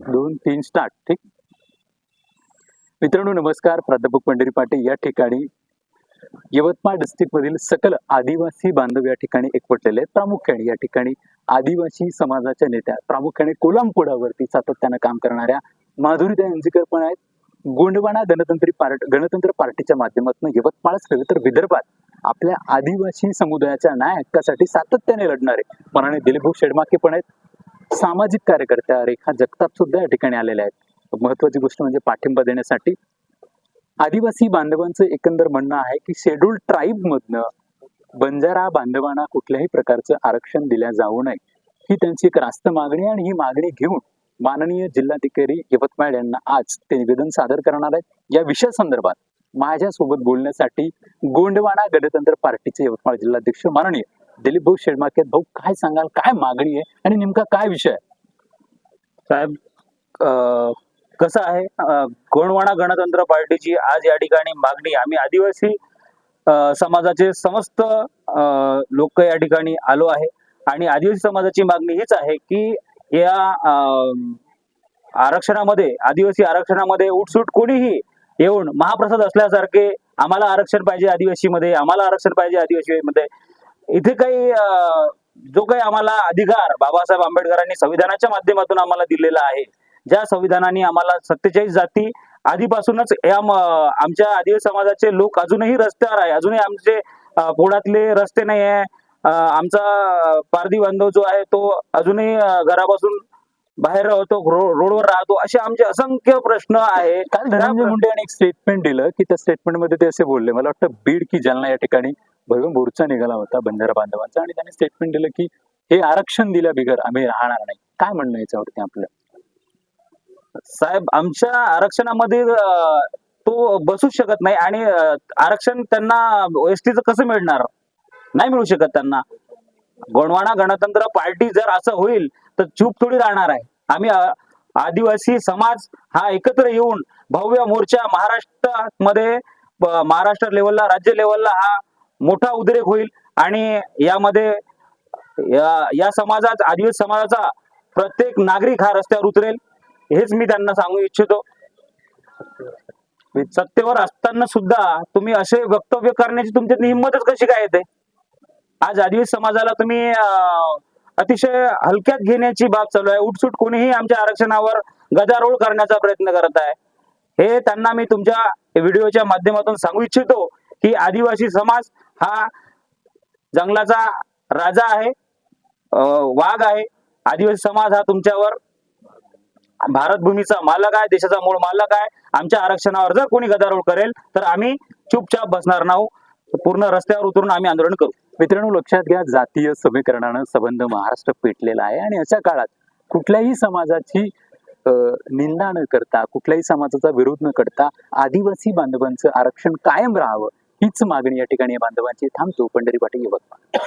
दोन तीन स्टार्ट ठीक? मित्रांनो नमस्कार. प्राध्यापक पंढरी पाटील या ठिकाणी. यवतमाळ डिस्ट्रिक्ट मधील सकल आदिवासी बांधव या ठिकाणी एकवटलेले प्रामुख्याने या ठिकाणी आदिवासी समाजाच्या नेत्या प्रामुख्याने कोलमपुडावरती सातत्यानं काम करणाऱ्या माधुरी यांजीकर पण आहेत. गोंडवाना गणतंत्री पार्ट गणतंत्र पार्टीच्या माध्यमातून यवतमाळच नव्हे तर विदर्भात आपल्या आदिवासी समुदायाच्या न्याय हक्कासाठी सातत्याने लढणारे मनाने दिलीप शेडमाके पण आहेत. सामाजिक कार्यकर्त्या रेखा जगताप सुद्धा या ठिकाणी आलेल्या आहेत. महत्वाची गोष्ट म्हणजे पाठिंबा देण्यासाठी आदिवासी बांधवांचं एकंदर म्हणणं आहे की शेड्यूल ट्राईब मधनं बंजारा बांधवांना कुठल्याही प्रकारचं आरक्षण दिल्या जाऊ नये. ही त्यांची एक रास्त मागणी आणि ही मागणी घेऊन माननीय जिल्हाधिकारी यवतमाळ यांना आज ते निवेदन सादर करणार आहेत. या विषयासंदर्भात माझ्यासोबत बोलण्यासाठी गोंडवाना गणतंत्र पार्टीचे यवतमाळ जिल्हाध्यक्ष माननीय दिलीप भाऊ शेडमाके भाऊ काय सांगाल? काय मागणी आहे? आणि नेमका काय विषय साहेब कसं आहे? गणवाणा गणतंत्र पार्टीची आज या ठिकाणी मागणी. आम्ही आदिवासी समाजाचे समस्त लोक या ठिकाणी आलो आहे. आणि आदिवासी समाजाची मागणी हीच आहे की या आरक्षणामध्ये आदिवासी आरक्षणामध्ये उठसूट कोणीही येऊन महाप्रसाद असल्यासारखे आम्हाला आरक्षण पाहिजे आदिवासीमध्ये आम्हाला आरक्षण पाहिजे आदिवासीमध्ये इथे काही जो काही आम्हाला अधिकार बाबासाहेब आंबेडकरांनी संविधानाच्या माध्यमातून आम्हाला दिलेला आहे ज्या संविधानाने आम्हाला सत्तेचाळीस जाती आधीपासूनच या आमच्या आदिवासी समाजाचे लोक अजूनही रस्त्यावर आहे अजूनही आमचे अं, पोळातले रस्ते नाही आहे आमचा पारधी बांधव जो आहे तो अजूनही घरापासून बाहेर राहतो रोडवर राहतो असे आमचे असंख्य प्रश्न आहे. काल धनंजय मुंडे यांनी एक स्टेटमेंट दिलं की त्या स्टेटमेंटमध्ये ते असे बोलले मला वाटतं बीड की जालना या ठिकाणी भव्य मोर्चा निघाला होता बंजारा बांधवांचा आणि त्यांनी स्टेटमेंट दिलं की हे आरक्षण दिल्या बिगर आम्ही राहणार नाही. काय म्हणणं याच्यावरती आपलं? साहेब आमच्या आरक्षणामध्ये तो बसूच शकत नाही आणि आरक्षण त्यांना एसटीचं कसं मिळणार? नाही मिळू शकत त्यांना. गोंडवाना गणतंत्र पार्टी जर असं होईल तर चूप थोडी राहणार आहे. आम्ही आदिवासी समाज हा एकत्र येऊन भव्य मोर्चा महाराष्ट्रामध्ये महाराष्ट्र लेवलला राज्य लेवलला हा मोठा उद्रेक होईल आणि यामध्ये या या समाजात आदिवासी समाजाचा प्रत्येक नागरिक हा रस्त्यावर उतरेल हेच मी त्यांना सांगू इच्छितो. सत्तेवर असताना सुद्धा तुम्ही असे वक्तव्य करण्याची तुमच्यात हिंमतच कशी काय येते? आज आदिवासी समाजाला तुम्ही अतिशय हलक्यात घेण्याची बाब चालू आहे. उठसूट कोणीही आमच्या आरक्षणावर गदारोळ करण्याचा प्रयत्न करत आहे. हे त्यांना मी तुमच्या व्हिडिओच्या माध्यमातून सांगू इच्छितो की आदिवासी समाज हा जंगलाचा राजा आहे वाघ आहे आदिवासी समाज हा तुमच्यावर भारत भूमीचा मालक आहे देशाचा मूळ मालक आहे. आमच्या आरक्षणावर जर कोणी गदारोळ करेल तर आम्ही चुपचाप बसणार नाहू. पूर्ण रस्त्यावर उतरून आम्ही आंदोलन करू. मित्रांनो लक्षात घ्या जातीय समीकरणानं संबंध महाराष्ट्र पेटलेला आहे आणि अशा काळात कुठल्याही समाजाची निंदा न करता कुठल्याही समाजाचा विरोध न करता आदिवासी बांधवांचं आरक्षण कायम राहावं. हीच मागणी या ठिकाणी या बांधवांची. थांबतो पंढरी पाटील यवतमाळ